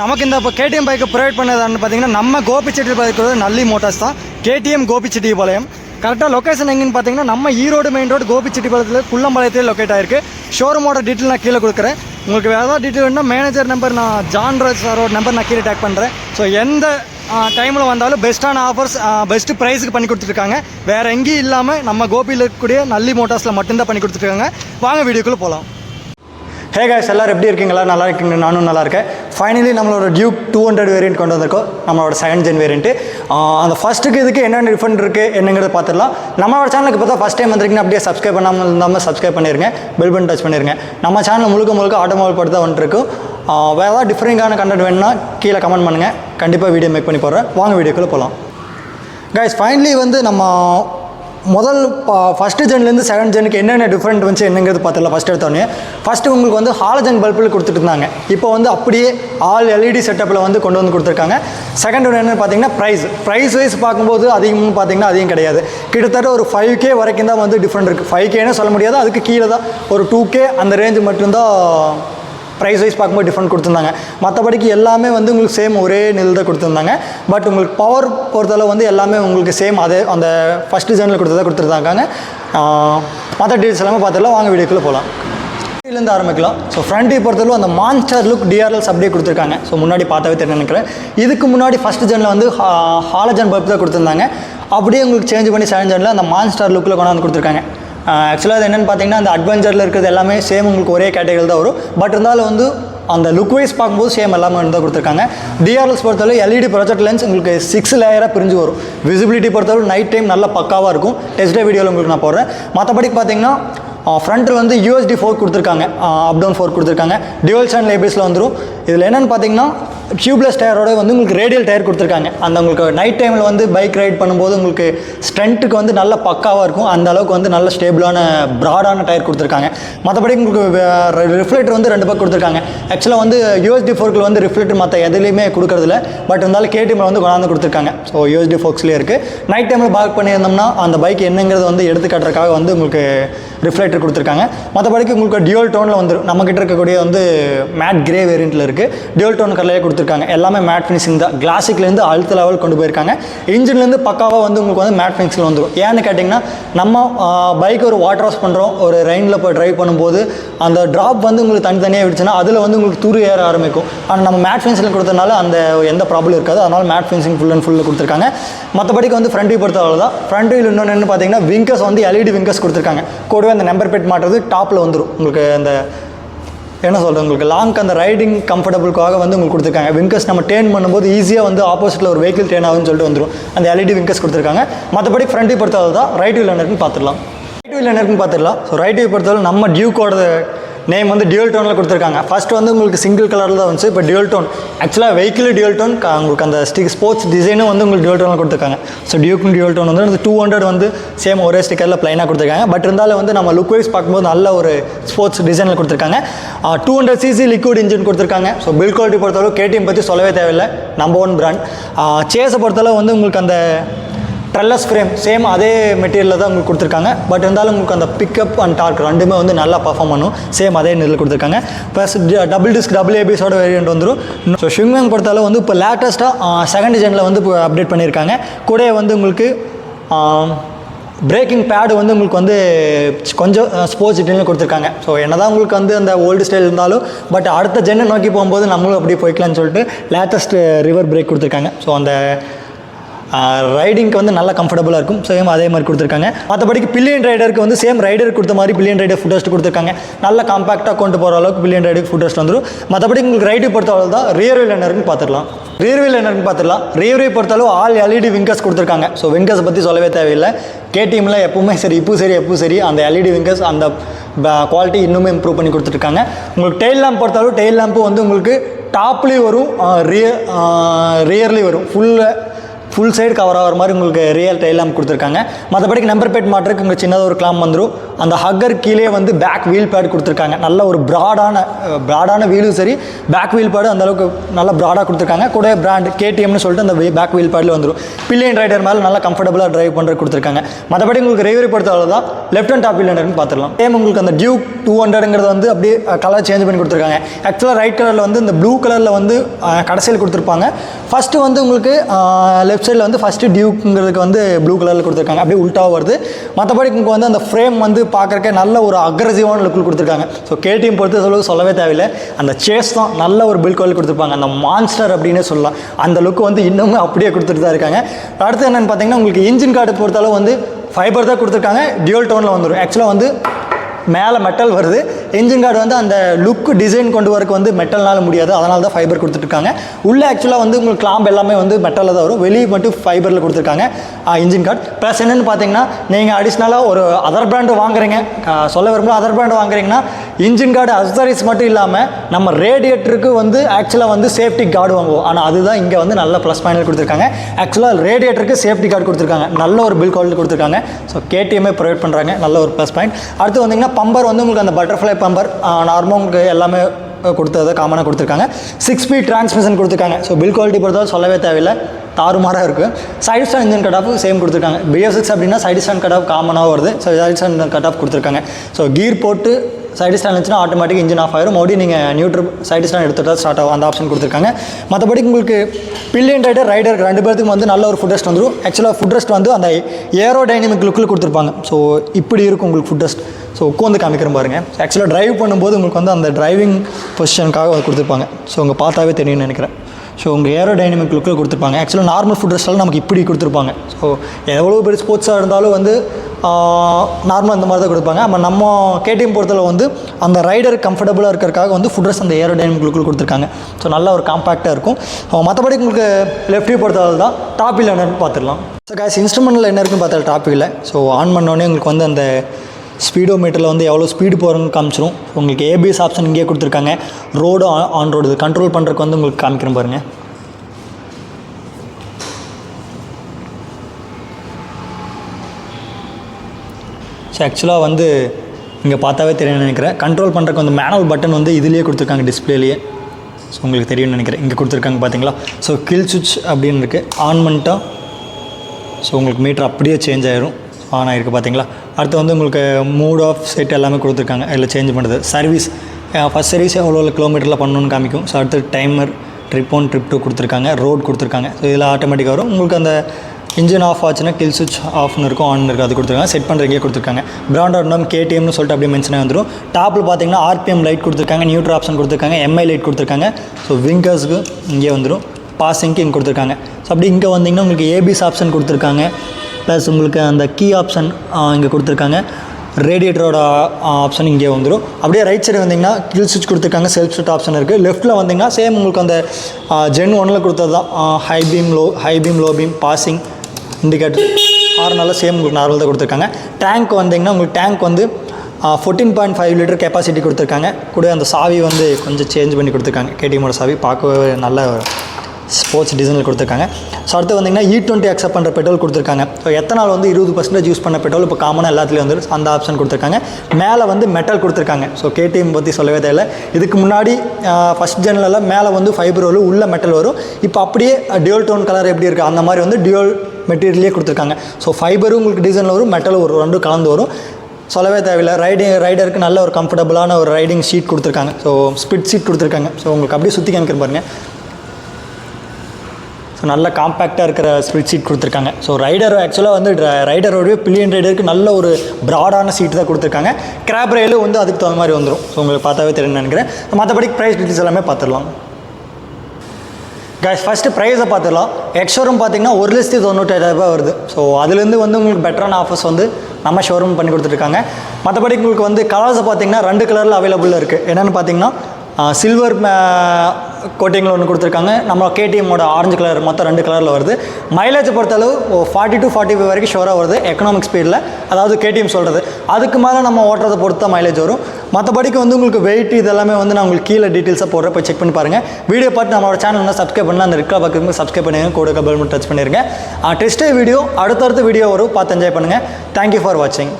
நமக்கு இந்த இப்போ கேடிஎம் பைக்கை ப்ரொவைட் பண்ணதான்னு பார்த்தீங்கன்னா நம்ம கோபிச்செட்டி கோபிச்செட்டிப்பாளையத்தோட நல்லி மோட்டார்ஸ் தான். கேடிஎம் கோபிச்செட்டிபாளையம் கரெக்டாக லொக்கேஷன் எங்கேன்னு பார்த்தீங்கன்னா நம்ம ஈரோடு மெயின் ரோடு கோபிச்செட்டிப்பாளையத்தில் குள்ளம்பாளையத்தில் லொக்கேட் ஆயிருக்கு. ஷோரூமோட டீட்டெயில் நான் கீழே கொடுக்குறேன். உங்களுக்கு வேறு ஏதாவது டீட்டெயில் வேணுன்னா மேனேஜர் நம்பர் நான் ஜான்ராஜ் சாரோட நம்பர் நான் கீழே டேக் பண்ணுறேன் ஸோ எந்த டைமில் வந்தாலும் பெஸ்ட்டான ஆஃபர்ஸ் பெஸ்ட்டு ப்ரைஸுக்கு பண்ணி கொடுத்துருக்காங்க வேறு எங்கேயும் இல்லாமல் நம்ம கோபியில் இருக்கக்கூடிய நல்லி மோட்டார்ஸில் மட்டும்தான் பண்ணி கொடுத்துருக்காங்க வாங்க வீடியோக்குள்ளே போகலாம் ஹே guys எல்லோரும் எப்படி இருக்கீங்களா? நல்லா இருக்கீங்க நானும் நல்லா இருக்கேன். ஃபைனலி நம்மளோட டியூக் டூ ஹண்ட்ரட் வேரியன்ட் கொண்டு வந்திருக்கோம். நம்மளோட செகண்ட் ஜென் வேரியன்ட்டு அந்த ஃபஸ்ட்டுக்கு இதுக்கு என்னென்ன ரிஃபண்ட் இருக்குது என்னங்கிறத பார்த்துடலாம். நம்மளோட சேனலுக்கு பார்த்தா ஃபஸ்ட் டைம் வந்திருக்கீங்க அப்படியே சப்ஸ்கிரைப் பண்ணாமல் இருந்தாமல் சப்ஸ்கிரைப் பண்ணிருங்க. பெல் பட்டன் டச் பண்ணிருங்க. நம்ம சேனல் முழுக்க முழுக்க ஆட்டோமொபைல் படுத்த தான் வேறு ஏதாவது டிஃப்ரெண்டான கண்டென்ட் வேணும்னா கீழே கமெண்ட் பண்ணுங்கள் கண்டிப்பாக வீடியோ மேக் பண்ணி போடுறேன். வாங்க வீடியோக்குள்ளே போகலாம் கைஸ் ஃபைனலி வந்து நம்ம முதல் ஃபஸ்ட்டு ஜென்லேருந்து செகண்ட் ஜெனுக்கு என்னென்ன டிஃப்ரெண்ட் வந்துச்சு என்னங்கிறது பார்த்துடலாம். ஃபஸ்ட் எடுத்தோடனே ஃபஸ்ட்டு உங்களுக்கு வந்து ஹாலஜன் பல்பில் கொடுத்துட்டு இருந்தாங்க. இப்போ வந்து அப்படியே ஆல் எல்இடி செட்டப்பில் வந்து கொண்டு வந்து கொடுத்துருக்காங்க. செகண்ட் ஒன்று என்னன்னு பார்த்தீங்கன்னா ப்ரைஸ் ப்ரைஸ் வைஸ் பார்க்கும்போது அதிகம்னு பார்த்தீங்கன்னா அதிகம் கிடையாது. கிட்டத்தட்ட ஒரு ஃபைவ் கே வரைக்கும் தான் வந்து டிஃப்ரெண்ட் இருக்குது ஃபைவ் கேன்னு சொல்ல முடியாது. அதுக்கு கீழே தான் ஒரு டூ கே அந்த ரேஞ்சு மட்டும்தான் ப்ரைஸ் வைஸ் பார்க்கும்போது டிஃப்ரெண்ட் கொடுத்துருந்தாங்க. மற்றபடிக்கு எல்லாமே வந்து உங்களுக்கு சேம் ஒரே நெல் தான் கொடுத்துருந்தாங்க. பட் உங்களுக்கு பவர் பொறுத்தளவு வந்து எல்லாமே உங்களுக்கு சேம் அதே அந்த ஃபஸ்ட் ஜேர்னல் கொடுத்ததாக கொடுத்துருந்தாங்க மற்ற டீல்ஸ் எல்லாமே பார்த்துடலாம். வாங்க வீடியோக்குள்ளே போகலாம் இருந்து ஆரம்பிக்கலாம். ஸோ ஃப்ரண்ட்டை பொறுத்தளவு அந்த மான்ஸ்டர் லுக் டிஆர்எல்ஸ் அப்படியே கொடுத்துருக்காங்க. ஸோ முன்னாடி பார்த்தாவே தெரியும் நினைக்கிறேன். இதுக்கு முன்னாடி ஃபஸ்ட் ஜெனில் வந்து ஹாலஜன் பல்ப் தான் கொடுத்துருந்தாங்க. அப்படியே உங்களுக்கு சேஞ்ச் பண்ணி செகண்ட் ஜெனில் அந்த மான்ஸ்டர் லுக்கில் கொண்டாந்து கொடுத்துருக்காங்க. ஆக்சுவலாக அது என்னென்னு பார்த்தீங்கன்னா அந்த அட்வென்ச்சரில் இருக்கிறது எல்லாமே சேம் உங்களுக்கு ஒரே கேட்டகரியில் தான் வரும். பட் இருந்தாலும் வந்து அந்த லுக் வைஸ் பார்க்கும்போது சேம் எல்லாமே வந்து தான் கொடுத்துருக்காங்க டிஆர்எல்ஸ் பொறுத்தவரை எல்இடி ப்ரொஜெக்ட் லென்ஸ் உங்களுக்கு சிக்ஸ் லேயராக பிரிஞ்சு வரும். விசிபிலிட்டி பொறுத்தவரை நைட் டைம் நல்லா பக்காவாக இருக்கும். டெஸ்ட் டே வீடியோவில் உங்களுக்கு நான் போடுறேன். மற்றபடிக்கு பார்த்தீங்கன்னா ஃப்ரண்ட்டில் வந்து யூஎஸ்டி ஃபோர் கொடுத்துருக்காங்க. அப் டவுன் ஃபோர் கொடுத்துருக்காங்க. டியூவல் சேனல் ஏபிஎஸில் வந்துடும் இதில் என்னென்னு பார்த்தீங்கன்னா டியூப்லெஸ் டயரோட வந்து உங்களுக்கு ரேடியல் டயர் கொடுத்துருக்காங்க. அந்த உங்களுக்கு நைட் டைமில் வந்து பைக் ரைட் பண்ணும்போது உங்களுக்கு ஸ்ட்ரென்த்துக்கு வந்து நல்ல பக்காவாக இருக்கும். அந்த அளவுக்கு வந்து நல்ல ஸ்டேபிளான ப்ராடான டயர் கொடுத்துருக்காங்க. மற்றபடி உங்களுக்கு ரிஃப்ளெக்டர் வந்து ரெண்டு பக்கம் கொடுத்துருக்காங்க. ஆக்சுவலாக வந்து யூஎஸ்டி ஃபோர்க்கில் வந்து ரிஃப்ளெக்டர் மற்ற எதுலேயுமே கொடுக்கறதில்ல. பட் இருந்தாலும் கேடிஎம்மில் வந்து கொண்டாந்து கொடுத்துருக்காங்க. ஸோ யூஎஸ்டி ஃபோக்ஸ்லேயே இருக்குது நைட் டைமில் பார்க் பண்ணியிருந்தோம்னா அந்த பைக் என்னங்கிறது வந்து எடுத்துக்காட்டுறதுக்காக வந்து உங்களுக்கு ரிஃப்ளெக்டர் கொடுத்துருக்காங்க. மற்றபடிக்கு உங்களுக்கு டியூல் டோனில் வந்துடும் நம்மக்கிட்ட இருக்கக்கூடிய வந்து மேட் கிரே வேரியண்ட்டில் இருக்குது டியூல் டோன் கலரே கொடுத்துருக்காங்க. எல்லாமே மேட் ஃபினிஷிங் தான். கிளாசிக்லேருந்து அழுத்த லெவல் கொண்டு போயிருக்காங்க. இன்ஜின்லேருந்து பக்காவாக வந்து உங்களுக்கு வந்து மேட் ஃபினிஷில் வந்துடும் ஏன்னு கேட்டிங்கன்னா நம்ம பைக் ஒரு வாட்டர் வாஷ் பண்ணுறோம் ஒரு ரெயினில் போய் ட்ரைவ் பண்ணும்போது அந்த ட்ராப் வந்து உங்களுக்கு தனித்தனியாக விடுச்சுன்னா அதில் வந்து உங்களுக்கு துரு ஏற ஆரம்பிக்கும். ஆனால் நம்ம மேட் ஃபினிஷில் கொடுத்தனால அந்த எந்த ப்ராப்ளம் இருக்காது. அதனால் மேட் ஃபினிஷிங் ஃபுல் அண்ட் ஃபுல்லில் கொடுத்துருக்காங்க. மற்றபடிக்கு வந்து ஃப்ரண்ட் பொறுத்த அவ்வளோ தான். ஃப்ரண்ட் வீல் இன்னொன்று என்ன பார்த்தீங்கன்னா விங்கஸ் வந்து எல்இடி விங்கஸ் கொடுத்துருக்காங்க. கூடவே அந்த நம்பர் பிளேட் மாட்டுறது டாப்பில் வந்துடும் உங்களுக்கு அந்த என்ன சொல்கிறது உங்களுக்கு லாங்க் அந்த ரைடிங் கம்ஃபர்டபுளுக்காக வந்து உங்களுக்கு கொடுத்துருக்காங்க. விங்கஸ் நம்ம டேர்ன் பண்ணும்போது ஈஸியாக வந்து ஆப்போசிட்டில் ஒரு வெஹிக்கிள் டேர்ன் ஆகுதுன்னு சொல்லிட்டு வந்துடும் அந்த எல்இடி விங்கஸ் கொடுத்துருக்காங்க. மற்றபடி ஃப்ரண்ட் பொறுத்தவரை தான் ரைட் வீல் என்னருக்குன்னு பார்த்துடலாம். ரைட் வீல் என்னருக்குன்னு பார்த்துடலாம். ஸோ ரைட் வீல் பொறுத்தவரை நம்ம டியூக்கோட நேம் வந்து டியூல் டோனில் கொடுத்துருக்காங்க. ஃபர்ஸ்ட் வந்து உங்களுக்கு சிங்கிள் கலரில் தான் வந்துச்சு. இப்போ டியூல் டோன் ஆக்சுவலாக வெஹிக்கிள் டியூல் டோன் உங்களுக்கு அந்த ஸ்டிக் ஸ்போர்ட்ஸ் டிசைனும் வந்து உங்களுக்கு டியூல் டோனில் கொடுத்துருக்காங்க. ஸோ டியூக்கும் டியூல் டோன் வந்து டூ ஹண்ட்ரட் வந்து சேம் ஒரே ஸ்டிக்கரில் ப்ளைனாக கொடுத்துருக்காங்க. பட் இருந்தாலும் வந்து நம்ம லுக் வைஸ் பார்க்கும்போது நல்ல ஒரு ஸ்போர்ட்ஸ் டிசைனில் கொடுத்துருக்காங்க. Two hundred cc liquid engine கொடுத்துருக்காங்க. ஸோ பில் குவாலிட்டி பொறுத்தளவு கேடிஎம் பற்றி சொல்லவே தேவையில்லை. நம்பர் ஒன் பிராண்ட் சேஸை பொறுத்தளவு வந்து உங்களுக்கு அந்த ட்ரெல்லஸ் ஃப்ரேம் சேம் அதே மெட்டீரியலில் தான் உங்களுக்கு கொடுத்துருக்காங்க. பட் இருந்தாலும் உங்களுக்கு அந்த பிக்கப் அண்ட் டார்க் ரெண்டுமே வந்து நல்லா பர்ஃபார்ம் பண்ணும். சேம் அதே நெல்லில் கொடுத்துருக்காங்க. ப்ளஸ் டபுள் டிஸ்க் டபுள் ஏபிஸோட வேரியண்ட் வந்துடும் ஸோ ஷிங்மேங் பொறுத்தாலும் வந்து இப்போ லேட்டஸ்ட்டாக செகண்ட் ஜெனில் வந்து இப்போ அப்டேட் பண்ணியிருக்காங்க. கூட வந்து உங்களுக்கு பிரேக்கிங் பேடு வந்து உங்களுக்கு வந்து கொஞ்சம் ஸ்போர்ட்ஸ் டீட்டில் கொடுத்துருக்காங்க. ஸோ என்ன தான் உங்களுக்கு வந்து அந்த ஓல்டு ஸ்டைல் இருந்தாலும் பட் அடுத்த ஜென்னை நோக்கி போகும்போது நம்மளும் அப்படியே போய்க்கலாம்னு சொல்லிட்டு லேட்டஸ்ட் ரிவர் பிரேக் கொடுத்துருக்காங்க. ஸோ அந்த ரைடிங்க்கு வந்து நல்லா கம்ஃபர்டபுளாக இருக்கும். சேம் அதே மாதிரி கொடுத்துருக்காங்க. மற்றபடிக்கு பில்லியன் ரைடருக்கு வந்து சேம் ரைடர் கொடுத்த மாதிரி பில்லியன் ரைடர் ஃபுட் கொடுத்துருக்காங்க. நல்ல காம்பாக்டாக கொண்டு போகிற அளவுக்கு பில்லியன் ரைடருக்கு ஃபுட் வந்துடும் மற்றபடி உங்களுக்கு ரைடு பொறுத்தளவு தான் ரியர் வீல் என்னருக்குன்னு பார்த்துக்கலாம் ரியர் வீல் என்னருக்குன்னு பார்த்துடலாம். ரியர் வீல் பொறுத்தளவு ஆல் எல்இடி விங்கர்ஸ் கொடுத்துருக்காங்க. ஸோ விங்கர்ஸ் பற்றி சொல்லவே தேவையில்லை. கேடிஎம்மில் எப்பவுமே சரி இப்போ சரி எப்பவும் சரி அந்த எல்இடி விங்கர்ஸ் அந்த குவாலிட்டி இன்னுமே இம்ப்ரூவ் பண்ணி கொடுத்துருக்காங்க. உங்களுக்கு டெயில் லேம்ப் பொறுத்தளவு டெயில் லேம்ப்பு வந்து உங்களுக்கு டாப்லேயும் வரும் ரியர் ரியர்லேயும் வரும். ஃபுல்லு ஃபுல் சைடு கவர் ஆகிற மாதிரி உங்களுக்கு ரியல் டைல் லேம்ப் கொடுத்துருக்காங்க. மற்றபடிக்கு நம்பர் பிளேட் மாட்டுறதுக்கு இங்கே சின்னதாக ஒரு கிளாம் வந்துடும் அந்த ஹக்கர் கீழே வந்து பேக் வீல் பேட் கொடுத்துருக்காங்க. நல்ல ஒரு ப்ராடான ப்ராடான வீலும் சரி பேக் வீல் பேடு அந்தளவுக்கு நல்ல ப்ராடாக கொடுத்துருக்காங்க. கூட பிராண்ட் கேடிஎம்னு சொல்லிட்டு அந்த பேக் வீல் பேடில் வந்துடும் பில்லியன் ரைடர் மேலே நல்லா கம்ஃபர்டபுளாக ட்ரைவ் பண்ணுறது கொடுத்துருக்காங்க. மற்றபடி உங்களுக்கு ரெய்வரி பொறுத்தவரை தான் லெஃப்ட் அண்ட் டாப் வீல் பார்த்துக்கலாம் சேம் உங்களுக்கு அந்த டியூக் டூ ஹண்ட்ரடுங்கிறது வந்து அப்படியே கலர் சேஞ்ச் பண்ணி கொடுத்துருக்காங்க. ஆக்சுவலாக ரைட் கலரில் வந்து இந்த ப்ளூ கலரில் வந்து கடைசியில் கொடுத்துருப்பாங்க. ஃபஸ்ட்டு வந்து உங்களுக்கு லெஃப்ட் சைடில் வந்து ஃபஸ்ட்டு டியூக்குங்கிறதுக்கு வந்து ப்ளூ கலரில் கொடுத்துருக்காங்க. அப்படியே உல்ட்டாக வருது. மற்றபடி இங்கே வந்து அந்த ஃப்ரேம் வந்து பார்க்குறக்கே நல்ல ஒரு அக்ரஸிவான லுக்கில் கொடுத்துருக்காங்க. ஸோ கேடிஎம் பொறுத்த அளவுக்கு சொல்லவே தேவையில்லை. அந்த சேஸ் தான் நல்ல ஒரு பில் குவாலிட்டி கொடுத்துருப்பாங்க. அந்த மான்ஸ்டர் அப்படின்னே சொல்லலாம். அந்த லுக் வந்து இன்னமும் அப்படியே கொடுத்துட்டு தான் இருக்காங்க. அடுத்து என்னென்னு பார்த்தீங்கன்னா உங்களுக்கு இன்ஜின் கார்டு பொறுத்தளவு வந்து ஃபைபர் தான் கொடுத்துருக்காங்க. டியூல் டோனில் வந்துடும் ஆக்சுவலாக வந்து மேலே மெட்டல் வருது. என்ஜின் கார்டு வந்து அந்த லுக்கு டிசைன் கொண்டு வரக்கு வந்து மெட்டல்னால முடியாது. அதனால தான் ஃபைபர் கொடுத்துருக்காங்க உள்ளே ஆக்சுவலாக வந்து உங்களுக்கு கிளாம்ப் எல்லாமே வந்து மெட்டலில் தான் வரும். வெளியே மட்டும் ஃபைபரில் கொடுத்துருக்காங்க. இன்ஜின் கார்டு ப்ளஸ் என்னென்னு பார்த்தீங்கன்னா நீங்கள் அடிஷ்னலாக ஒரு அதர் பிராண்டு வாங்குறீங்க. சொல்ல விரும்பல அதர் பிராண்டு வாங்குறீங்கன்னா இன்ஜின் கார்டு அசரிஸ் மட்டும் இல்லாமல் நம்ம ரேடியேட்டருக்கு வந்து ஆக்சுவலாக வந்து சேஃப்டி கார்டு வாங்குவோம். ஆனால் அதுதான் இங்கே வந்து நல்ல ப்ளஸ் பாயிண்ட் கொடுத்துருக்காங்க. ஆக்சுவலாக ரேடியேட்டருக்கு சேஃப்டி கார்டு கொடுத்துருக்காங்க. நல்ல ஒரு பில் குவாலிட்டி கொடுத்துருக்காங்க. ஸோ கேடிஎம்ஏ ப்ரொவைட் பண்ணுறாங்க நல்ல ஒரு ப்ளஸ் பாயிண்ட் அடுத்து வந்தீங்கன்னா பம்பர் வந்து உங்களுக்கு அந்த பட்டர்ஃப்ளை பம்பர் நார்மலாக உங்களுக்கு எல்லாமே கொடுத்தது காமனாக கொடுத்துருக்காங்க. சிக்ஸ் ஸ்பீட் டிரான்ஸ்மிஷன் கொடுத்துருக்காங்க. ஸோ பில் குவாலிட்டி பொறுத்தவரை சொல்லவே தேவையில்லை. தாறுமாறாக இருக்குது side stand engine cut off same கொடுத்துருக்காங்க பிஎஸ் சிக்ஸ் அப்படின்னா சைடு ஸ்டாண்ட் கட் ஆஃப் காமனாக வருது. So side stand cut off கொடுத்துருக்காங்க. ஸோ கீர் போட்டு சைடு ஸ்டாண்ட் இருந்துச்சுன்னா ஆட்டோமேட்டிக் இன்ஜின் ஆஃப் ஆயிரும். மறுபடியும் நீங்கள் நியூட்ரல் சைடு ஸ்டாண்ட் எடுத்துகிட்டா ஸ்டார்ட் ஆகும். அந்த ஆப்ஷன் கொடுத்துருக்காங்க. மற்றபடி உங்களுக்கு பில்லியன் ரைடர் ரைடருக்கு ரெண்டு பேர்த்துக்கும் வந்து நல்ல ஒரு ஃபுட் ரெஸ்ட் வந்துடும் ஆக்சுவலாக ஃபுட் ரெஸ்ட் வந்து அந்த ஏரோ டைனமிக் லுக்கில் கொடுத்துருப்பாங்க. ஸோ இப்படி இருக்கும் உங்களுக்கு ஃபுட் ரெஸ்ட் ஸோ உட்காந்து காமிக்கிற பாருங்க. ஆக்சுவலாக டிரைவ் பண்ணும்போது உங்களுக்கு வந்து அந்த டிரைவிங் பொசிஷனுக்காக கொடுத்துருப்பாங்க. ஸோ உங்கள் பார்த்தாவே தெரியும்னு நினைக்கிறேன். ஸோ உங்கள் ஏரோ டைனமிக் லுக்கில் கொடுத்துருப்பாங்க. ஆக்சுவலாக நார்மல் ஃபுட் ரெஸ்ட்டாலும் நமக்கு இப்படி கொடுத்துருப்பாங்க. ஸோ எவ்வளோ பெரிய ஸ்போர்ட்ஸாக இருந்தாலும் வந்து நார்மலாக இந்த மாதிரி தான் கொடுப்பாங்க. நம்ம நம்ம கேடிஎம் பொறுத்தளவு வந்து அந்த ரைடர் கம்ஃபர்டபுளாக இருக்கிறக்காக வந்து ஃபுட் அந்த ஏரோ கொடுத்துருக்காங்க. ஸோ நல்ல ஒரு காம்பேக்டாக இருக்கும். மற்றபடி உங்களுக்கு லெஃப்ட் வியூ பொறுத்தளவு தான். டாப்பில் என்னன்னு பார்த்துடலாம். ஸோ கேஸ் இன்ஸ்ட்ருமெண்ட்டில் என்ன இருக்குன்னு பார்த்தா டாப்பில் ஸோ ஆன் பண்ணோடனே உங்களுக்கு வந்து அந்த ஸ்பீடோ மீட்டரில் வந்து எவ்வளோ ஸ்பீடு போகிறோன்னு காமிச்சிரும். உங்களுக்கு ஏபிஎஸ் ஆப்ஷன் இங்கேயே கொடுத்துருக்காங்க. ரோடு ஆன் ரோடு கண்ட்ரோல் பண்ணுறதுக்கு வந்து உங்களுக்கு காமிக்கிறேன் பாருங்கள் ஸோ ஆக்சுவலாக வந்து இங்கே பார்த்தாவே தெரியும்னு நினைக்கிறேன். கண்ட்ரோல் பண்ணுறதுக்கு வந்து மேனுவல் பட்டன் வந்து இதுலேயே கொடுத்துருக்காங்க டிஸ்பிளேலேயே ஸோ உங்களுக்கு தெரியும்னு நினைக்கிறேன். இங்கே கொடுத்துருக்காங்க பார்த்தீங்களா ஸோ கில் சுவிட்ச் அப்படின்னு இருக்குது ஆன் பண்ணிட்டா ஸோ உங்களுக்கு மீட்டர் அப்படியே சேஞ்ச் ஆயிரும். ஆன் ஆகிருக்கு பார்த்தீங்களா அடுத்து வந்து உங்களுக்கு மூட் ஆஃப் செட் எல்லாமே கொடுத்துருக்காங்க. இதில் சேஞ்ச் பண்ணுறது சர்வீஸ் ஃபஸ்ட் சர்வீஸ் எவ்வளோ கிலோமீட்டரில் பண்ணணும்னு காமிக்கும். ஸோ அடுத்து timer trip one trip two கொடுத்துருக்காங்க. ரோட் கொடுத்துருக்காங்க. ஸோ இதில் ஆட்டோமேட்டிக்காக வரும். உங்களுக்கு அந்த இன்ஜின் ஆஃப் ஆச்சுன்னா கில் சுவிட்ச் ஆஃப்னு இருக்கும் ஆன் இருக்கும். அது கொடுத்துருக்காங்க. செட் பண்ணுறதுக்கே கொடுத்துருக்காங்க. பிராண்டட் நேம் கேடிஎம்னு சொல்லிட்டு அப்படியே மென்ஷன் வந்துடும் டாப்பில் பார்த்தீங்கன்னா ஆர்பிஎம் லைட் கொடுத்துருக்காங்க நியூட்ரு ஆப்ஷன் கொடுத்துருக்காங்க எம்ஐ லைட் கொடுத்துருக்காங்க. ஸோ விங்கர்ஸ்க்கு இங்கே வந்துடும் பாசிங்க்கு இங்கே கொடுத்துருக்காங்க. ஸோ அப்படி இங்கே வந்தீங்கன்னா உங்களுக்கு ஏபிஸ் ஆப்ஷன் கொடுத்துருக்காங்க. ப்ளஸ் உங்களுக்கு அந்த கீ ஆப்ஷன் இங்கே கொடுத்துருக்காங்க. ரேடியேட்டரோட ஆப்ஷன் இங்கே வந்துடும் அப்படியே ரைட் சைடு வந்தீங்கன்னா கில் சுவிட்ச் கொடுத்துருக்காங்க. செல்ஃப் சுட் ஆப்ஷன் இருக்குது லெஃப்ட்டில் வந்தீங்கன்னா சேம் உங்களுக்கு அந்த ஜென் ஒன்னில் கொடுத்தது தான் high beam low high beam low beam passing indicator ஹார்னால same உங்களுக்கு நார்மல் தான் கொடுத்துருக்காங்க. டேங்க் வந்தீங்கன்னா உங்களுக்கு டேங்க் வந்து fourteen point five litre capacity கொடுத்துருக்காங்க. கூட அந்த சாவி வந்து கொஞ்சம் சேஞ்ச் பண்ணி கொடுத்துருக்காங்க. கேடிஎம்மோட சாவி பார்க்கவே நல்ல ஸ்போர்ட்ஸ் டிசைனில் கொடுத்துருக்காங்க. ஸோ அடுத்து வந்தீங்கன்னா e இ டுவெண்ட்டி அக்செப்ட் பண்ணுற பெட்ரோல் கொடுத்துருக்காங்க. ஸோ எத்தனால் வந்து இருபது பர்சன்டேஜ் யூஸ் பண்ண பெட்ரோல் இப்போ காமனாக எல்லாத்துலேயும் வந்து அந்த ஆப்ஷன் கொடுத்துருக்காங்க. மேலே வந்து மெட்டல் கொடுத்துருக்காங்க. ஸோ கேடிஎம் பற்றி சொல்லவே தேவையில்லை. இதுக்கு முன்னாடி ஃபஸ்ட் ஜெனரலில் மேலே வந்து ஃபைபர் வரும் உள்ள மெட்டல் வரும். இப்போ அப்படியே டியூல் டோன் கலர் எப்படி இருக்குது அந்த மாதிரி வந்து டியூல் மெட்டீரியலே கொடுத்துருக்காங்க. ஸோ ஃபைபரும் உங்களுக்கு டிசைனில் வரும் மெட்டலும் வரும் ரெண்டும் கலந்து வரும். சொல்லவே தேவையில்லை. ரைடிங் ரைடருக்கு நல்ல ஒரு கம்ஃபர்டபுளான ஒரு ரைடிங் ஷீட் கொடுத்துருக்காங்க. ஸோ ஸ்பிட் சீட் கொடுத்துருக்காங்க. ஸோ உங்களுக்கு அப்படியே சுற்றி காமிக்கிற பாருங்க. ஸோ நல்ல காம்பேக்டாக இருக்கிற ஸ்பிட் சீட் கொடுத்துருக்காங்க. ஸோ ரைடர் ஆக்சுவலாக வந்து ரைடரோடய பில்லியன் ரைடருக்கு நல்ல ஒரு ப்ராடான சீட் தான் கொடுத்துருக்காங்க. கிராப் ரயிலும் வந்து அதுக்கு தகுந்த மாதிரி வந்துடும் ஸோ உங்களுக்கு பார்த்தாவே தெரியும் நினைக்கிறேன். மற்றபடி ப்ரைஸ் டீட்டெயில்ஸ் எல்லாமே பார்த்துடலாம். கைஸ் ஃபஸ்ட்டு ப்ரைஸை பார்த்துடலாம். எக்ஷோரூம் பார்த்தீங்கன்னா ஒரு லட்சத்தி தொண்ணூற்றாயிரம் ரூபாய் வருது. ஸோ அதுலேருந்து வந்து உங்களுக்கு பெட்டரான ஆஃபர்ஸ் வந்து நம்ம ஷோரூம் பண்ணி கொடுத்துருக்காங்க மற்றபடி உங்களுக்கு வந்து கலர்ஸை பார்த்தீங்கன்னா ரெண்டு கலரில் அவைலபிளாக இருக்குது என்னென்னு பார்த்தீங்கன்னா சில்வர் கோட்டிங்கில் ஒன்று கொடுத்துருக்காங்க. நம்ம கேடிஎம்மோட ஆரஞ்சு கலர் மொத்தம் ரெண்டு கலரில் வருது. மைலேஜ் பொறுத்தளவு ஃபார்ட்டி டு ஃபார்ட்டி ஃபைவ் வரைக்கும் ஷோராக வருது. எக்கனாமிக் ஸ்பீடில் அதாவது கேடிஎம் சொல்கிறது அதுக்கு மேலே நம்ம ஓட்டுறதை பொறுத்து தான் மைலேஜ் வரும். மற்றபடிக்கு வந்து உங்களுக்கு வெயிட் இதெல்லாமே வந்து நான் உங்களுக்கு கீழே டீட்டெயில்ஸாக போடுறப்ப செக் பண்ணி பாருங்கள் வீடியோ பார்த்து நம்மளோட சேனல் வந்து சப்ஸ்கிரைப் பண்ணால் அந்த ரிக்கா பக்கத்துக்கு சப்ஸ்கிரைப் பண்ணிடுங்க கூட பெல் டச் பண்ணிடுங்க டெஸ்டே வீடியோ அடுத்தடுத்த வீடியோ வரும். பார்த்து என்ஜாய் பண்ணுங்கள் தேங்க்யூ ஃபார் வாட்சிங்